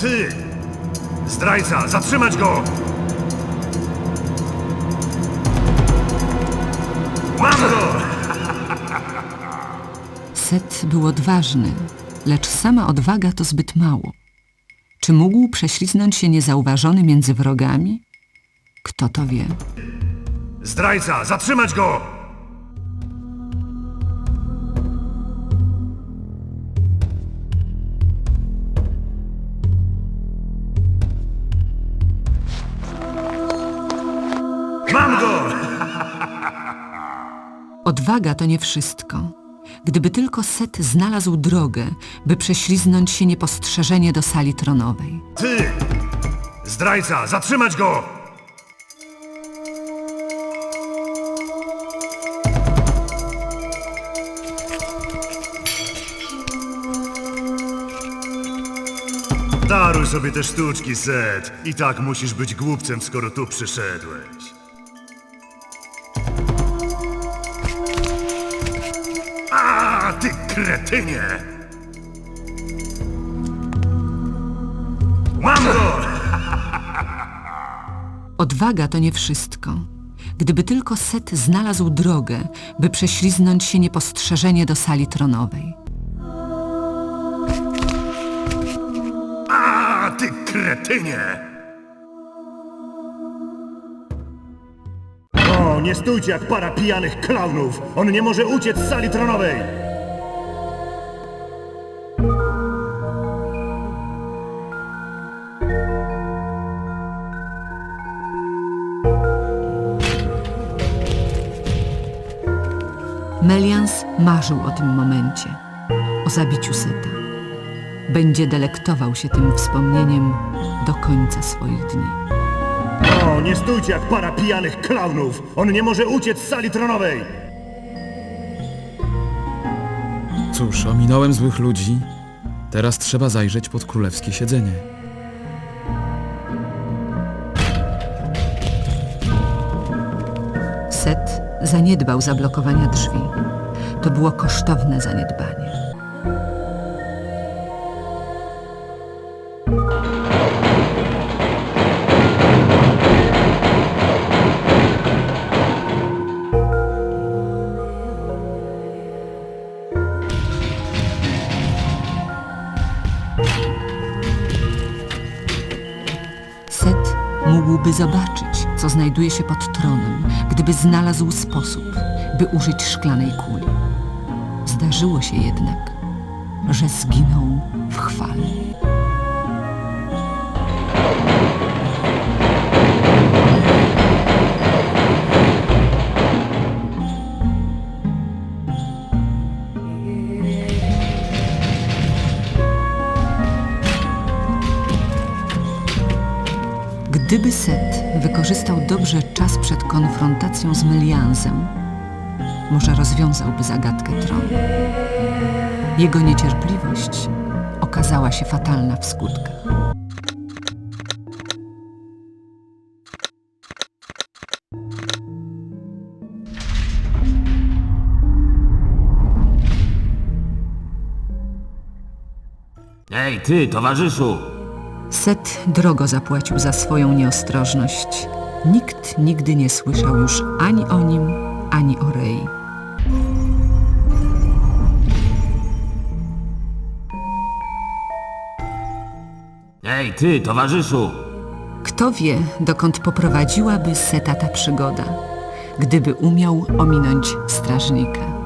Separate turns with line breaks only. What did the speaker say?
ty! Zdrajca, zatrzymać go! Mam go!
Set był odważny, lecz sama odwaga to zbyt mało. Czy mógł prześliznąć się niezauważony między wrogami? Kto to wie?
Zdrajca, zatrzymać go! Mam go!
Odwaga to nie wszystko. Gdyby tylko Set znalazł drogę, by prześliznąć się niepostrzeżenie do sali tronowej.
Ty! Zdrajca, zatrzymać go! Daruj sobie te sztuczki, Set. I tak musisz być głupcem, skoro tu przyszedłeś. Kretynie! Mam go!
Odwaga to nie wszystko. Gdyby tylko Set znalazł drogę, by prześliznąć się niepostrzeżenie do sali tronowej.
A, ty kretynie! O, nie stójcie jak para pijanych klaunów! On nie może uciec z sali tronowej!
Melians marzył o tym momencie, o zabiciu Seta. Będzie delektował się tym wspomnieniem do końca swoich dni.
O, nie stójcie jak para pijanych klaunów! On nie może uciec z sali tronowej!
Cóż, ominąłem złych ludzi. Teraz trzeba zajrzeć pod królewskie siedzenie.
Zaniedbał zablokowania drzwi. To było kosztowne zaniedbanie. Set mógłby zobaczyć, co znajduje się pod tronem, gdyby znalazł sposób, by użyć szklanej kuli. Zdarzyło się jednak, że zginął Gdyby Set wykorzystał dobrze czas przed konfrontacją z Meliansem, może rozwiązałby zagadkę tronu. Jego niecierpliwość okazała się fatalna w skutkach.
Ej, ty, towarzyszu!
Set drogo zapłacił za swoją nieostrożność. Nikt nigdy nie słyszał już ani o nim, ani o Rei.
Ej, ty, towarzyszu!
Kto wie, dokąd poprowadziłaby Seta ta przygoda, gdyby umiał ominąć strażnika.